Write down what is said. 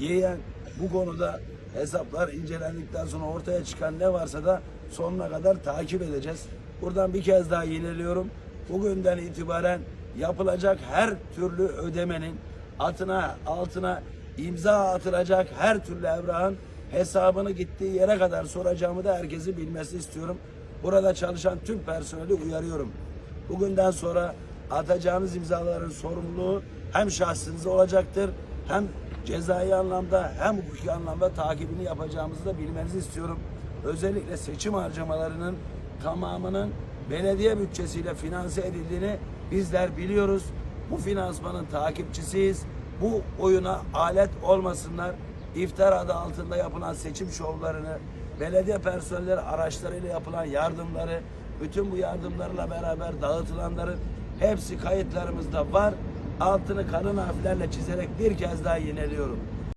yeğen bu konuda hesaplar incelendikten sonra ortaya çıkan ne varsa da sonuna kadar takip edeceğiz. Buradan bir kez daha yineliyorum. Bugünden itibaren yapılacak her türlü ödemenin atına altına imza atılacak her türlü evrağın hesabını gittiği yere kadar soracağımı da herkesin bilmesi istiyorum. Burada çalışan tüm personeli uyarıyorum. Bugünden sonra atacağınız imzaların sorumluluğu hem şahsınıza olacaktır hem cezai anlamda hem hukuki anlamda takibini yapacağımızı da bilmenizi istiyorum. Özellikle seçim harcamalarının tamamının belediye bütçesiyle finanse edildiğini bizler biliyoruz. Bu finansmanın takipçisiyiz. Bu oyuna alet olmasınlar. İftar adı altında yapılan seçim şovlarını, belediye personelleri araçlarıyla yapılan yardımları, bütün bu yardımlarla beraber dağıtılanların hepsi kayıtlarımızda var. Altını kalın harflerle çizerek bir kez daha yineliyorum.